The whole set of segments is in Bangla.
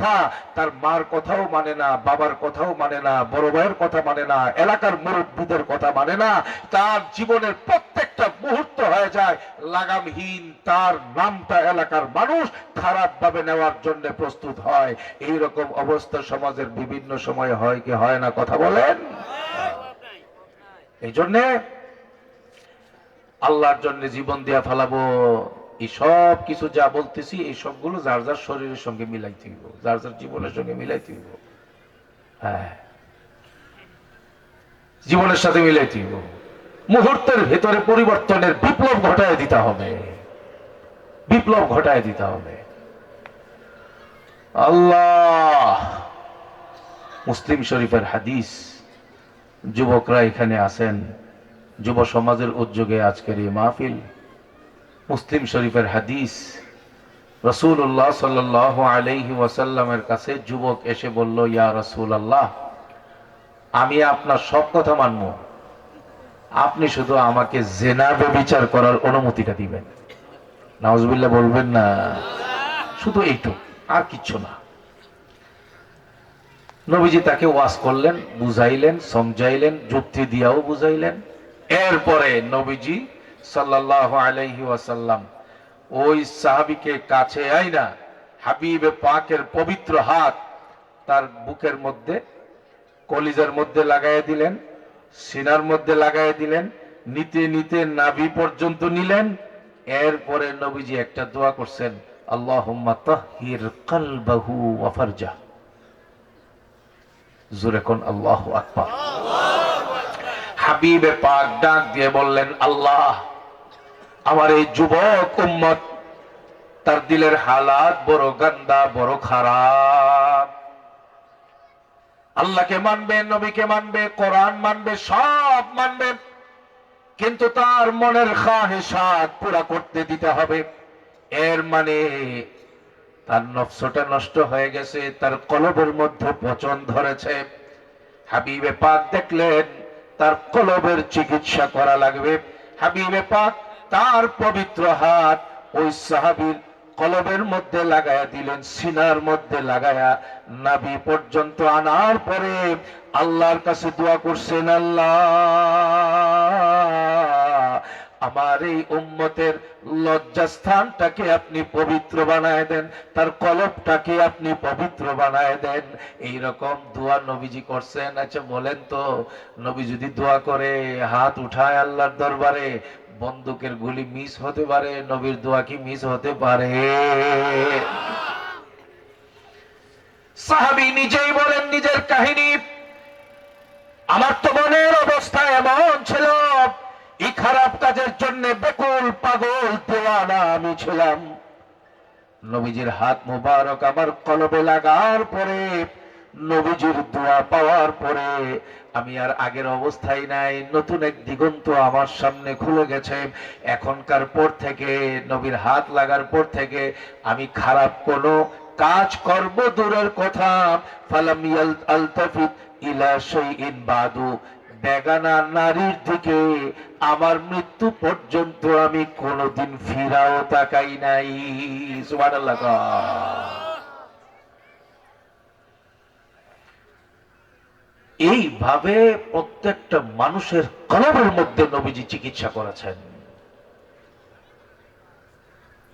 মিথ্যা তার মার কথাও মানে না, বাবার কথাও মানে না, বড় ভাইয়ের কথা মানে না, এলাকার মুরব্বীদের কথা মানে না, তার জীবনের প্রত্যেকটা মুহূর্ত হয়ে যায় লাগামহীন, তার নামটা এলাকার মানুষ খারাপ ভাবে নেওয়ার জন্য প্রস্তুত হয়। এই রকম অবস্থা সমাজের বিভিন্ন সময় হয় কি হয় না, কথা বলেন? এই জন্যে আল্লাহর জন্য জীবন দিয়া ফেলাবো। এই সব কিছু যা বলতেছি, এই সবগুলো যার যার শরীরের সঙ্গে মিলাইতে হইব, যার যার জীবনের সঙ্গে মিলাইতে হইব। হ্যাঁ। জীবনের সাথে মিলাইতে হইব। মুহূর্তের ভেতরে পরিবর্তনের বিপ্লব ঘটায় দিতে হবে। বিপ্লব ঘটায় দিতে হবে। আল্লাহ! মুসলিম শরীফের হাদিস, যুবকরা এখানে আছেন, যুব সমাজের উদ্যোগে আজকের এই মাহফিল। মুসলিম শরীফের হাদিস। রসুল্লাহ সাল আলাইহি ওয়াসাল্লামের কাছে যুবক এসে বলল, ইয়া রসুল আল্লাহ আমি আপনার সব কথা মানব। আপনি শুধু আমাকে জেনা বিচার করার অনুমতিটা দিবেন। নাউজবিল্লাহ বলবেন, না, শুধু এইটুক, আর কিচ্ছু না। নবীজি তাকে ওয়াজ করলেন, বুঝাইলেন, সমঝাইলেন, যুক্তি দিয়াও বুঝাইলেন। এরপরে নবীজি সাল্লাল্লাহু আলাইহি ওয়াসাল্লাম। ওই সাহাবীকে কাছে আইনা হাবিবে পাকের পবিত্র হাত তার বুকের মধ্যে কলিজার মধ্যে লাগাইয়া দিলেন সিনার মধ্যে লাগাইয়া দিলেন নিতে নিতে নাভি পর্যন্ত নিলেন। এরপরে নবীজি একটা দোয়া করছেন আল্লাহুম্মা তাহহির কলবাহু ওয়া ফারজাহ। জোরে কোন আল্লাহু আকবার। হাবিবে পাক ডাক দিয়ে বললেন আল্লাহ আমার এই যুবক উম্মত, তার দিলের হালাত বড় গান্দা, বড় খারাপ। আল্লাহকে মানবে, নবীকে মানবে, কোরআন মানবে, সব মানবে। কিন্তু তার মনের খাহেসাত পুরা করতে দিতে হবে। এর মানে তার নফসটা নষ্ট হয়ে গেছে, তার কলবের মধ্যে পচন ধরেছে। হাবিবে পাক দেখলেন, তার কলবের চিকিৎসা করা লাগবে। হাবিবে পাক তার পবিত্র হাত ওই সাহাবীর কলবের মধ্যে লাগায়া দিলেন, সিনার মধ্যে লাগায়া নাভি পর্যন্ত আনার পরে আল্লাহর কাছে দোয়া করছেন, আল্লাহ আমার এই উম্মতের লজ্জাস্থানটাকে আপনি পবিত্র বানায় দেন, তার কলবটাকে আপনি পবিত্র বানায় দেন। এই রকম দোয়া নবীজি করছেন আচ্ছা বলেন তো, নবী যদি দোয়া করে, হাত উঠায় আল্লাহর দরবারে বন্দুকের গুলি মিস হতে পারে, নবীর দোয়া কি মিস হতে পারে? সাহাবি নিজেই বলেন, নিজের কাহিনী। আমার তো মনের অবস্থা এমন ছিল এই খারাপ কাজের জন্য বেকুল পাগল দেওয়ানা আমি ছিলাম। নবীজির হাত মুবারক আমার কলবে লাগার পরে নবীজির দোয়া পাওয়ার পরে আমি আর আগের অবস্থায় নাই। নতুন এক দিগন্ত আমার সামনে খুলে গেছে। এখনকার পর থেকে, নবীর হাত লাগার পর থেকে আমি খারাপ কোনো কাজ করব দূরের কথা। ফালাম আলতাফিত ইলা শাইইন বাদু। বেগানা নারীর দিকে আমার মৃত্যু পর্যন্ত আমি কোনোদিন ফিরাও তাকাই নাই। সুবহানাল্লাহ। এইভাবে প্রত্যেকটা মানুষের কলমের মধ্যে নবীজি চিকিৎসা করেছেন।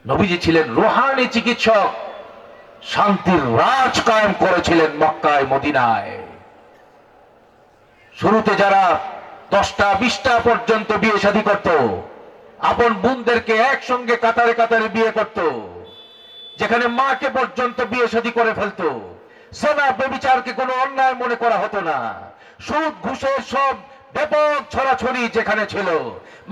নবীজি ছিলেন রোহানি চিকিৎসক। শান্তির রাজ কায়েম করেছিলেন মক্কায়, মদিনায়। শুরুতে যারা দশটা, বিশটা পর্যন্ত বিয়ে শাদী করত, আপন বোনদেরকে একসঙ্গে কাতারে কাতারে বিয়ে করত, যেখানে মাকে পর্যন্ত বিয়ে শাদী করে ফেলতো। সেনা বেবিচারকে কোনো অন্যায় মনে করা হতো না। সুদ ঘুষের সব ব্যাপক ছড়াছড়ি যেখানে ছিল,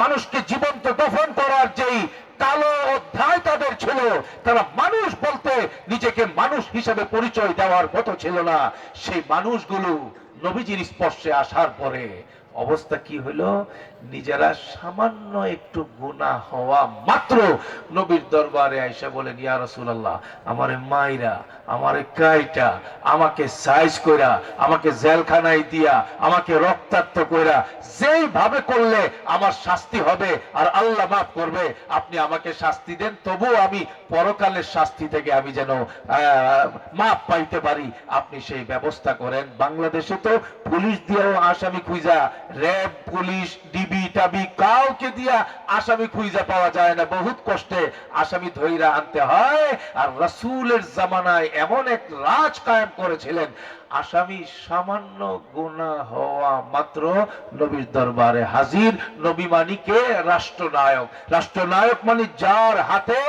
মানুষকে জীবন্ত দফন করার যেই কালো অধ্যায় তাদের ছিল, তারা মানুষ বলতে নিজেকে মানুষ হিসেবে পরিচয় দেওয়ার মতো ছিল না। সেই মানুষগুলো নবীজির স্পর্শে আসার পরে অবস্থা কি হলো নিজেরা সামান্য একটু গুণা হওয়া মাত্র নবীর দরবারে আইসা বলেন, ইয়া রাসূলুল্লাহ, আমার মাইরা আমার কাইটা আমাকে সাইজ কইরা, আমাকে জেলখানায় দিয়া, আমাকে রক্তাক্ত কইরা যেই ভাবে করলে আমার শাস্তি হবে আর আল্লাহ মাফ করবে, আপনি আমাকে শাস্তি দেন তবু আমি পরকালের শাস্তি থেকে আমি যেন মাপ পাইতে পারি। আপনি সেই ব্যবস্থা করেন। বাংলাদেশে তো পুলিশ দিয়েও আসামি খুঁজা, র্যাব, পুলিশ, ডিবি, টাবি, কাউকে দিয়া আসামি খুঁজা পাওয়া যায় না। বহুত কষ্টে আসামি ধৈরা আনতে হয়। আর রাসূলের জামানায় এমন এক রাজ কায়েম করেছিলেন আসামি সামান্য গুণা হওয়া মাত্র নবীর দরবারে হাজির। নবী মানিকে রাষ্ট্রনায়ক। রাষ্ট্রনায়ক মানে যার হাতে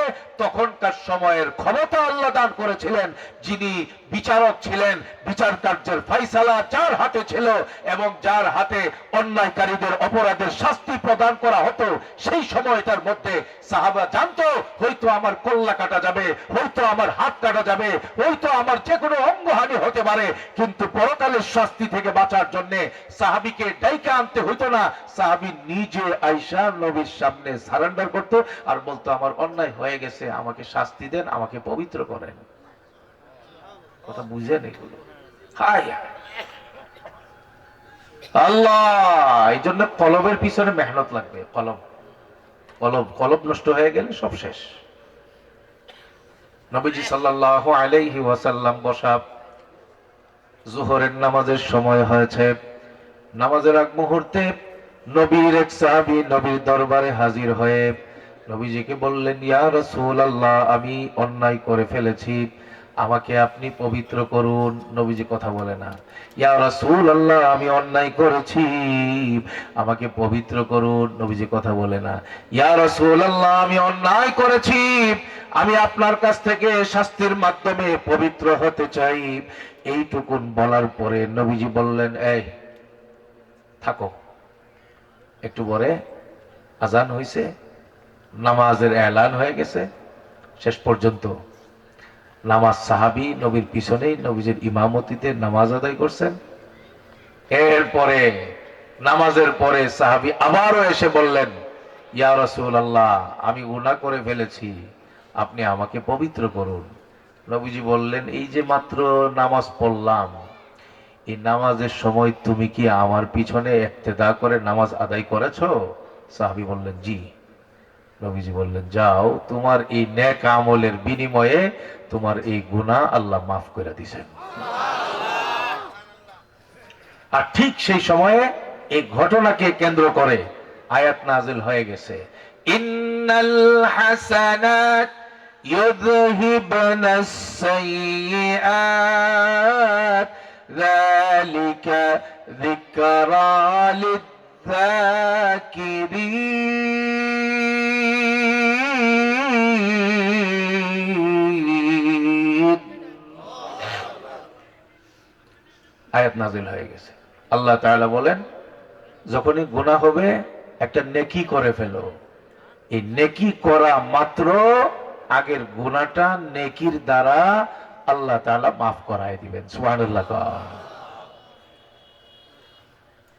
তখনকার সময়ের ক্ষমতা আল্লাহ দান করেছিলেন, যিনি বিচারক ছিলেন, বিচার কার্যের ফাইসালা যার হাতে ছিল এবং যার হাতে অন্যায়কারীদের অপরাধের শাস্তি প্রদান করা হতো, সেই সময়টার মধ্যে সাহাবা জানতো, হয়তো আমার কল্লা কাটা যাবে, হয়তো আমার হাত কাটা যাবে, হয়তো আমার যে কোনো অঙ্গহানি হতে পারে কিন্তু পরকালের শাস্তি থেকে বাঁচার জন্য সাহাবিকে ডাইকে আনতে হইতো না। সাহাবি নিজে আইসা নবীর সামনে সারেন্ডার করতো আর বলতো, আমার অন্যায় হয়ে গেছে, আমাকে শাস্তি দেন, আমাকে পবিত্র করেন। কথা বুঝেন এগুলো। আল্লাহ এই জন্য কলমের পিছনে মেহনত লাগবে, কলম। কলম কলম নষ্ট হয়ে গেলে সব শেষ। নবীজি সাল্লাল্লাহু আলাইহি ওয়াসাল্লাম বসা জোহরের নামাজের সময় হয়েছে। নামাজের আগ মুহূর্তে নবীর এক সাহাবি নবীর দরবারে হাজির হয়ে নবীজিকে বললেন, ইয়া রসুল আল্লাহ আমি অন্যায় করে ফেলেছি। আমাকে আপনি পবিত্র করুন। নবীজি কথা বলে না। ইয়া রাসূল আল্লাহ আমি অন্যায় করেছি। আমাকে পবিত্র করুন। নবীজি কথা বলে না। ইয়া রাসূল আল্লাহ আমি অন্যায় করেছি। আমি আপনার কাছ থেকে শাস্তির মাধ্যমে পবিত্র হতে চাই। এইটুকুন বলার পরে নবীজি বললেন, এই, থাকো। একটু পরে আজান হয়েছে নামাজের এলান হয়ে গেছে। শেষ পর্যন্ত নামাজ সাহাবি, নবীর পিছনেই নবীজির ইমামতিতে নামাজ আদায় করছেন। এরপরে, নামাজের পরে সাহাবি আবারও এসে বললেন, ইয়া রাসূলুল্লাহ, আমি গুনাহ করে ফেলেছি, আপনি আমাকে পবিত্র করুন। নবীজি বললেন, এই যে মাত্র নামাজ পড়লাম, এই নামাজের সময় তুমি কি আমার পিছনে ইক্তেদা করে নামাজ আদায় করেছ? সাহাবি বললেন, জি। নবীজি বললেন, যাও, তোমার এই নেক আমলের বিনিময়ে তোমার এই গুনাহ আল্লাহ মাফ করে দিছেন। আর ঠিক সেই সময়ে এই ঘটনাকে কেন্দ্র করে আয়াত নাজিল হয়ে গেছে। ইন্নাল আয়াত নাজিল হয়ে গেছে। আল্লাহ তাআলা বলেন, যখনই গুনাহ হবে, একটা নেকি করে ফেলো। এই নেকি করা মাত্র আগের গুনাহটা নেকির দ্বারা আল্লাহ তাআলা মাফ করায় দিবেন। সুবহানাল্লাহ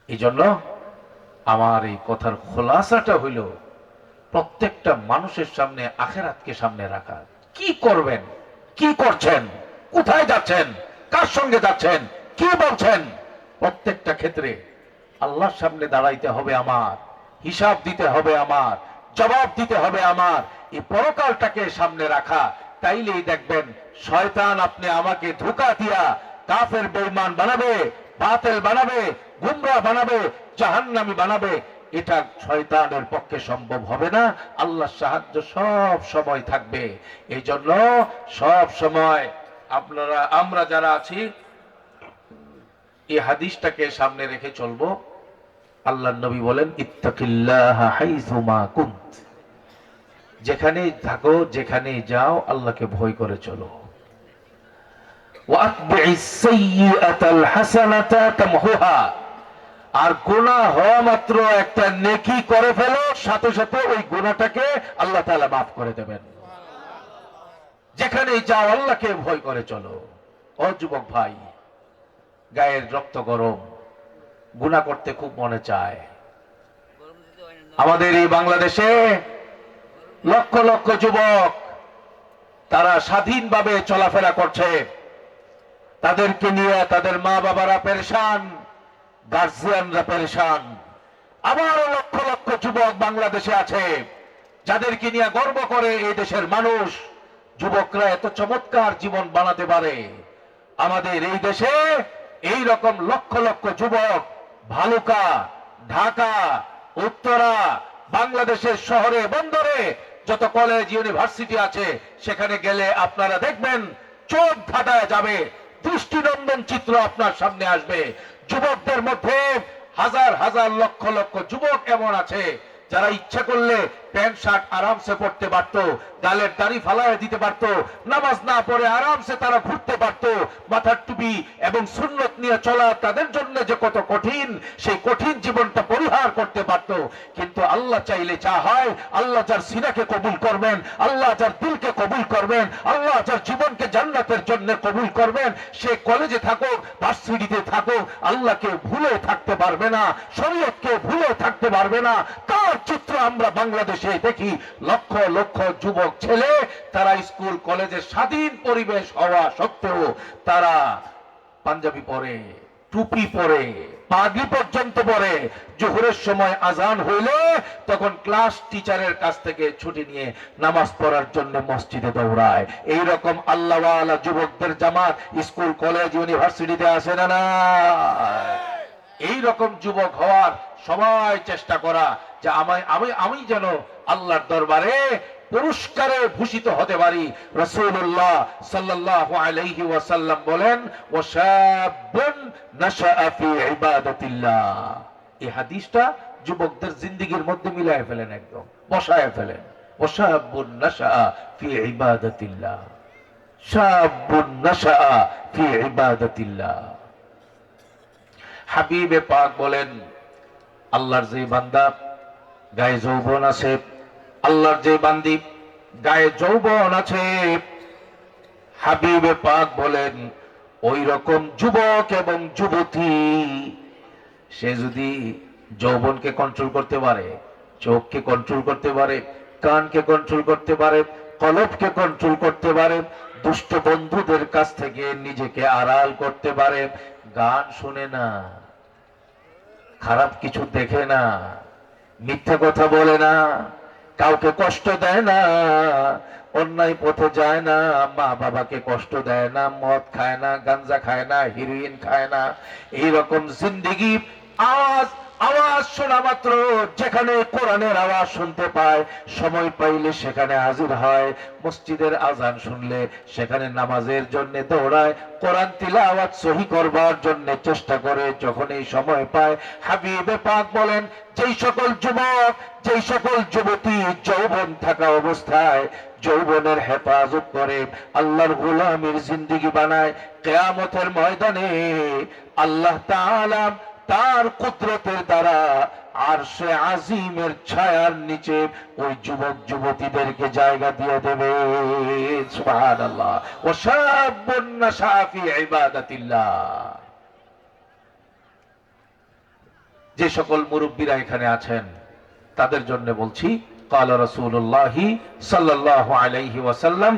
এই জন্য আমার এই কথার খোলাসাটা হইল, প্রত্যেকটা মানুষের সামনে, আখেরাতকে সামনে রাখা। কি করবেন? কি করছেন? কোথায় যাচ্ছেন? কার সঙ্গে যাচ্ছেন? কি বলছেন? প্রত্যেকটা ক্ষেত্রে আল্লাহর সামনে দাঁড়াইতে হবে আমার, হিসাব দিতে হবে আমার, জবাব দিতে হবে আমার, এই পরকালটাকে সামনে রাখা। তাইলেই দেখবেন, শয়তান আপনি আমাকে ধোকা দিয়া কাফের বেঈমান বানাবে, বাতিল বানাবে, গুমরা বানাবে জাহান্নামী বানাবে, এটা শয়তানের পক্ষে সম্ভব হবে না। আল্লাহর সাহায্য সব সময় থাকবে। এই জন্য সব সময় আপনারা, আমরা যারা আছি, এই হাদিসটাকে সামনে রেখে চলবো। আল্লাহ নবী বলেন যেখানেই থাকো, যেখানেই যাও, আল্লাহকে ভয় করে চলো। তামহুহা। আর গোনা হওয়া মাত্র একটা নেকি করে ফেলো, সাথে সাথে ওই গুনাহটাকে আল্লাহ তাআলা মাফ করে দেবেন। যেখানেই যাও, আল্লাহকে ভয় করে চলো। ও যুবক ভাই, গায়ের রক্ত গরম, গুনাহ করতে খুব মনে চায়। আমাদের এই বাংলাদেশে লক্ষ লক্ষ যুবক, তারা স্বাধীনভাবে চলাফেরা করছে। তাদেরকে নিয়ে তাদের মা বাবারা পেরেশান। গার্জিয়ানরা পেরেশান। আবারও লক্ষ লক্ষ যুবক বাংলাদেশে আছে। যাদেরকে নিয়ে গর্ব করে এই দেশের মানুষ, যুবকরা এত চমৎকার জীবন বানাতে পারে। আমাদের এই দেশে এই রকম লক্ষ লক্ষ যুবক ভালুকা, ঢাকা, উত্তরা, বাংলাদেশের শহরে, বন্দরে যত কলেজ ইউনিভার্সিটি আছে, সেখানে গেলে আপনারা দেখবেন চোখ ধাঁধায় যাবে। দৃষ্টিনন্দন চিত্র আপনার সামনে আসবে। যুবকদের মধ্যে হাজার হাজার লক্ষ লক্ষ যুবক এমন আছে যারা ইচ্ছা করলে প্যান্ট, শার্ট আরামসে পড়তে পারতো, গালের দাড়ি ফালায় দিতে পারতো, নামাজ না পড়ে আরামসে তারা ঘুরতে পারতো, মাথার টুপি এবং সুন্নত নিয়ে চলা তাদের জন্য যে কত কঠিন, সেই কঠিন জীবনটা পরিহার করতে পারতো। কিন্তু আল্লাহ চাইলে যা হয়, আল্লাহ যার সিনাকে কবুল করবেন, আল্লাহ যার দিলকে কবুল করবেন, আল্লাহ যার জীবনকে জান্নাতের জন্য কবুল করবেন, সে কলেজে থাকুক, ভার্সিটিতে থাকুক, আল্লাহকে ভুলে থাকতে পারবে না, শরীয়তকে ভুলে থাকতে পারবে না। তার চিত্র আমরা বাংলাদেশে দেখি লক্ষ লক্ষ যুবক ছেলে তারা স্কুল কলেজে স্বাধীন পরিবেশ হওয়া সত্ত্বেও তারা পাঞ্জাবি পরে টুপি পরে পাগড়ি পর্যন্ত পরে। জোহরের সময় আজান হইলে তখন ক্লাস টিচারের কাছ থেকে ছুটি নিয়ে নামাজ পড়ার জন্য মসজিদে দৌড়ায়। এই রকম আল্লাহওয়ালা যুবকদের জামাত স্কুল কলেজ ইউনিভার্সিটিতে আসে না না? এই রকম যুবক হওয়ার সবাই চেষ্টা করা যে আমায় আমি আমি যেন আল্লাহর দরবারে পুরস্কারে ভূষিত হতে পারি। রাসূলুল্লাহ সাল্লাল্লাহু আলাইহি ওয়াসাল্লাম বলেন, ওয়াশাবুন নাশাআ ফি ইবাদাতিল্লাহ। এই হাদিসটা যুবকদের মধ্যে মিলায় ফেলেন একদম, বসায় ফেলেন। ওয়াশাবুন নাশাআ ফি ইবাদাতিল্লাহ। শাবুন ফি ইবাদাতিল্লাহ। হাবিবে পাক বলেন, আল্লাহর যে বান্দা গায়ে যৌবন আছে আল্লাহর যে বান্দি গায়ে যৌবন আছে, হাবিবে পাক বলেন, ওই রকম যুবক এবং যুবতী, সে যদি যৌবনকে কন্ট্রোল করতে পারে, চোখকে কন্ট্রোল করতে পারে, কানকে কন্ট্রোল করতে পারে, কলবকে কন্ট্রোল করতে পারে, দুষ্ট বন্ধুদের কাছ থেকে নিজেকে আড়াল করতে পারে, গান শুনে না, খারাপ কিছু দেখে না, মিথ্যা কথা বলে না কাউকে কষ্ট দেয় না, অন্যায় পথে যায় না, মা বাবাকে কষ্ট দেয় না, মদ খায় না, গাঞ্জা খায় না হিরোইন খায় না। এইরকম জিন্দিগি আওয়াজ আওয়াজ শোনা মাত্র, যেখানে কোরআনের আওয়াজ শুনতে পায়, সময় পাইলে সেখানে হাজির হয়, মসজিদের আজান শুনলে সেখানে নামাজের জন্য দৌড়ায়, কোরআন তিলাওয়াত সহি করবার জন্য চেষ্টা করে যখন এই সময় পায়, হাবিবে পাক বলেন, যেই সকল যুবক, যেই সকল যুবতী যৌবন থাকা অবস্থায়, যৌবনের হেফাজত করে, আল্লাহর গোলামীর জিন্দিগি বানায়, কেয়ামতের ময়দানে আল্লাহ তাআলা তার কুদরতের দ্বারা আর সে আজিমের ছায়ার নিচে ওই যুবক যুবতীদেরকে জায়গা দিয়ে দেবে সুবহানাল্লাহ ও শাবুন নাশা ফি ইবাদাতিল্লাহ যে সকল মুরব্বীরা এখানে আছেন তাদের জন্য বলছি قال رسول الله صلى الله عليه وسلم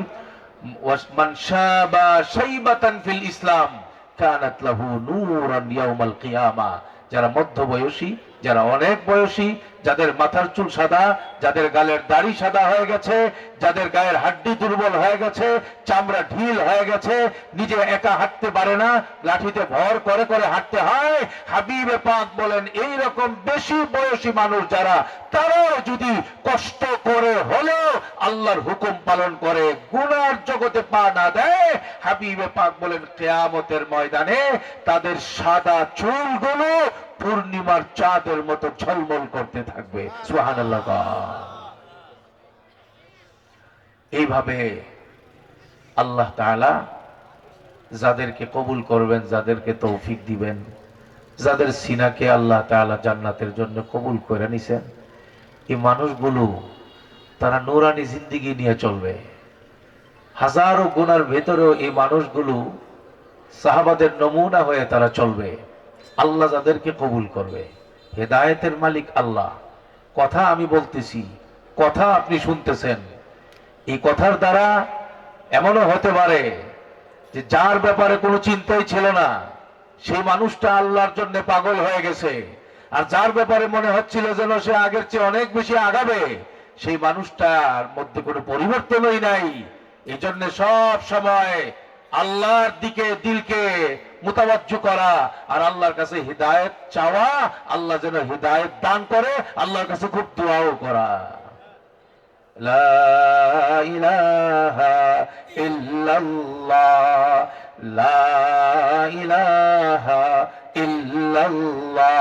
من شاب شيبة في الإسلام যারা মধ্য বয়সী যারা অনেক বয়সী যাদের মাথার চুল সাদা, যাদের গালের দাড়ি সাদা হয়ে গেছে, যাদের গায়ের হাড্ডি দুর্বল হয়ে গেছে, চামড়া ঢিল হয়ে গেছে, নিজে একা হাঁটতে পারে না, লাঠিতে ভর করে করে হাঁটতে হয়। হাবিবে পাক বলেন এই রকম বেশি বয়সী মানুষ যারা, তারাও যদি কষ্ট করে হলেও আল্লাহর হুকুম পালন করে, গুনার জগতে পা না দেয়, হাবিবে পাক বলেন, কেয়ামতের ময়দানে তাদের সাদা চুলগুলো পূর্ণিমার চাঁদের মতো ঝলমল করতে থাকবে। সুবহানাল্লাহ। এইভাবে আল্লাহ তাআলা যাদেরকে কবুল করবেন, যাদেরকে তৌফিক দিবেন, যাদের সিনাকে আল্লাহ তাআলা জান্নাতের জন্য কবুল করে নিছেন, এই মানুষগুলো তারা নুরানি জিন্দিগি নিয়ে চলবে। হাজারো গুণার ভেতরেও এই মানুষগুলো সাহাবাদের নমুনা হয়ে তারা চলবে। আল্লাহ যাদেরকে কবুল করবে। হেদায়েতের মালিক আল্লাহ। কথা আমি বলতেছি, কথা আপনি শুনতেছেন। এই কথার দ্বারা এমনও হতে পারে যে যার ব্যাপারে কোনো চিন্তাই ছিল না, সেই মানুষটা আল্লাহর জন্য পাগল হয়ে গেছে। আর যার ব্যাপারে মনে হচ্ছিল যেন সে আগের চেয়ে অনেক বেশি আগাবে, সেই মানুষটার মধ্যে কোনো পরিবর্তনই নাই। এই জন্য সব সময় আল্লাহর দিকে, দিলকে মোতাবাজ্য করা। আর আল্লাহর কাছে হৃদায়ত চাওয়া, আল্লাহ যেন হৃদায়ত দান করে, আল্লাহর কাছে খুব দোয়াও করা। লা লা লা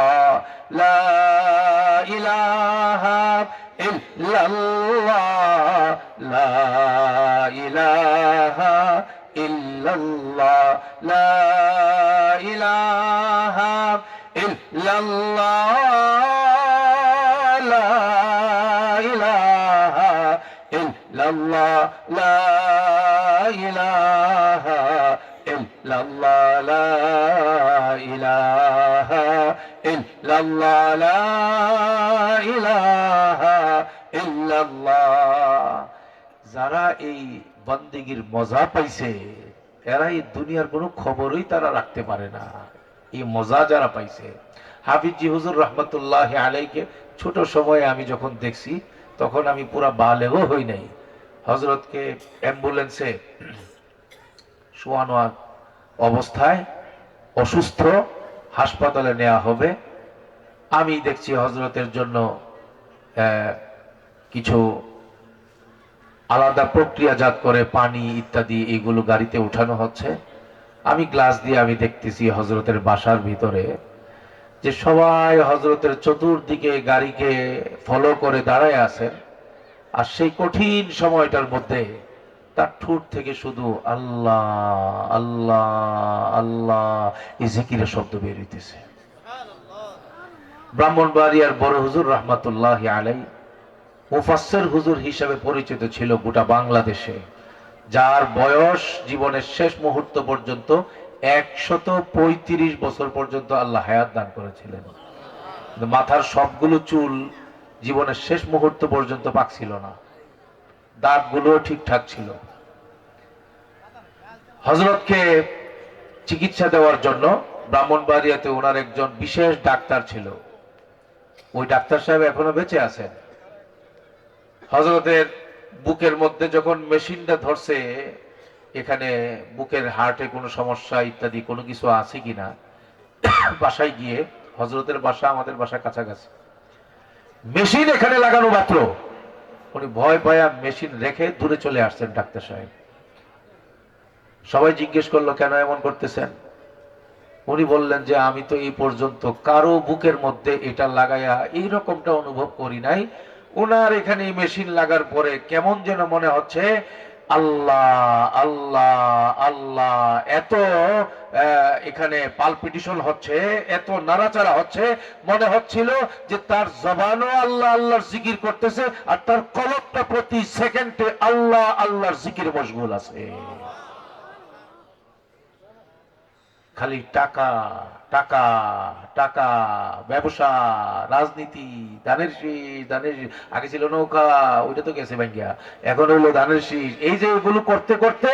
লা ইলাহা إلا الله لا إله إلا الله لا إله إلا الله لا إله إلا الله لا إله إلا الله لا إله إلا الله যারা এই বন্দিগির মজা পাইছে এরা এই দুনিয়ার কোনো খবরই তারা রাখতে পারে না। এই মজা যারা পাইছে। হাফিজি হুজুর রহমতুল্লাহ আলাইকে ছোট সময়ে আমি যখন দেখছি, তখন আমি পুরা বালেও হই নাই। হজরতকে অ্যাম্বুলেন্সে শোয়ানো অবস্থায় অসুস্থ, হাসপাতালে নেওয়া হবে। আমি দেখছি হজরতের জন্য কিছু আলাদা প্রক্রিয়াজাত করে পানি ইত্যাদি এগুলো গাড়িতে উঠানো হচ্ছে। আমি গ্লাস দিয়ে আমি দেখতেছি হজরতের বাসার ভিতরে যে সবাই হজরতের চতুর্দিকে গাড়িকে ফলো করে দাঁড়ায় আছেন আর সেই কঠিন সময়টার মধ্যে তার ঠোঁট থেকে শুধু আল্লাহ আল্লাহ আল্লাহ এই জিকিরের শব্দ বের হইতেছে। ব্রাহ্মণবাড়িয়ার বড় হুজুর রহমাতুল্লাহ আলাই মুফাসসির হুজুর হিসেবে পরিচিত ছিল গোটা বাংলাদেশে, যার বয়স জীবনের শেষ মুহূর্ত পর্যন্ত একশত পঁয়ত্রিশ বছর পর্যন্ত আল্লাহ হায়াত দান করেছিলেন। মাথার সবগুলো চুল জীবনের শেষ মুহূর্ত পর্যন্ত পাকছিল না। দাঁতগুলো ঠিকঠাক ছিল। হজরতকে চিকিৎসা দেওয়ার জন্য ব্রাহ্মণবাড়িয়াতে ওনার একজন বিশেষ ডাক্তার ছিল। ওই ডাক্তার সাহেব এখনও বেঁচে আছেন। হজরতের বুকের মধ্যে যখন মেশিনটা ধরছে, এখানে বুকের হার্টে কোনো সমস্যা ইত্যাদি কোনো কিছু আছে কিনা, বাসায় গিয়ে হজরতের বাসা আমাদের বাসা কাছাকাছি। মেশিন এখানে লাগানো মাত্র। উনি ভয় পায়া মেশিন রেখে দূরে চলে আসছেন ডাক্তার সাহেব। সবাই জিজ্ঞেস করল, কেন এমন করতেছেন? উনি বললেন যে, আমি তো এই পর্যন্ত কারও বুকের মধ্যে এটা লাগাইয়া এই রকমটা অনুভব করি নাই। ওনার এখানে মেশিন লাগার পরে কেমন যেন মনে হচ্ছে, আল্লাহ আল্লাহ আল্লাহ, এত এখানে পালপিটিশন হচ্ছে, এত নাড়াচাড়া হচ্ছে, মনে হচ্ছিল যে তার জবানও আল্লাহ, আল্লাহর জিকির করতেছে আর তার কলকটা প্রতি সেকেন্ডে আল্লাহ, আল্লাহর জিকির মশগুল আছে। খালি টাকা টাকা টাকা ব্যবসা রাজনীতি ধানের শীষ ধানের শীষ। আগে ছিল নৌকা ওইটা তো গেছে ব্যাঙ্গিয়া এখন হইলো ধানের শীষ এই যে এগুলো করতে করতে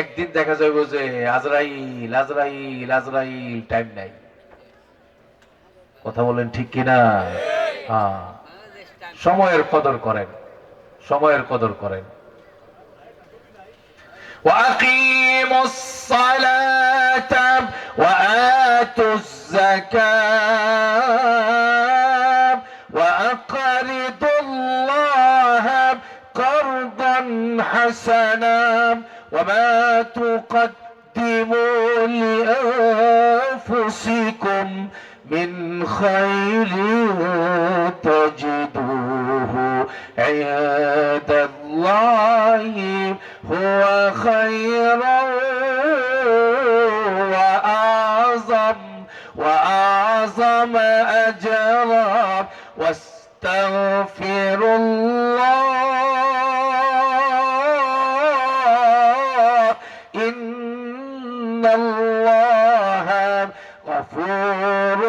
একদিন দেখা যাবে যে আজরাইল আজরাইল আজরাইল টাইম নাই কথা বলেন ঠিক কিনা হ্যাঁ সময়ের কদর করেন সময়ের কদর করেন وأقيموا الصلاة الزكاة. وأقرضوا الله قرضا حسنا. وما تقدموا لأنفسكم من خير تجدوه عند الله. هو خيرا واستغفر الله إن الله غفور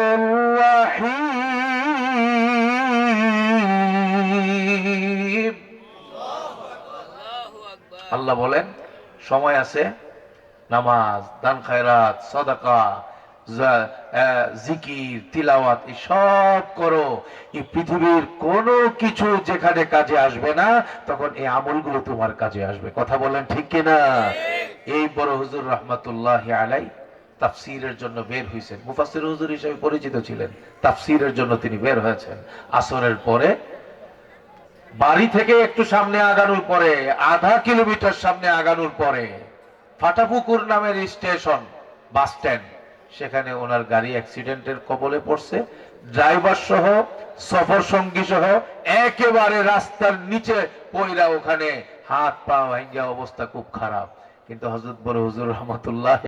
رحيم আল্লাহ বলেন সময় আছে নামাজ দান খায়রাত সদাকা জা- আহ, জিকির, তিলাওয়াত সব করো। এই পৃথিবীর কোনো কিছু যেখানে কাজে আসবে না, তখন এই আমলগুলো তোমার কাজে আসবে। কথা বলেন ঠিক কিনা? এই বড় হুজুর রহমতুল্লাহ আলাই তাফসিরের জন্য বের হয়েছেন মুফাসির হুজুর হিসেবে পরিচিত ছিলেন। তাফসিরের জন্য তিনি বের হয়েছেন। আসরের পরে বাড়ি থেকে একটু সামনে আগানোর পরে, আধা কিলোমিটার সামনে আগানোর পরে, ফাটাপুকুর নামের স্টেশন, বাস স্ট্যান্ড সেখানে ওনার গাড়ি অ্যাক্সিডেন্টের কবলে পড়ছে। ড্রাইভার সহ সফর সঙ্গী সহ একেবারে রাস্তার নিচে পয়রা ওখানে হাত পা ভাঙ্গা অবস্থা খুব খারাপ। কিন্তু হজরত বড় হুজুর রহমতুল্লাহ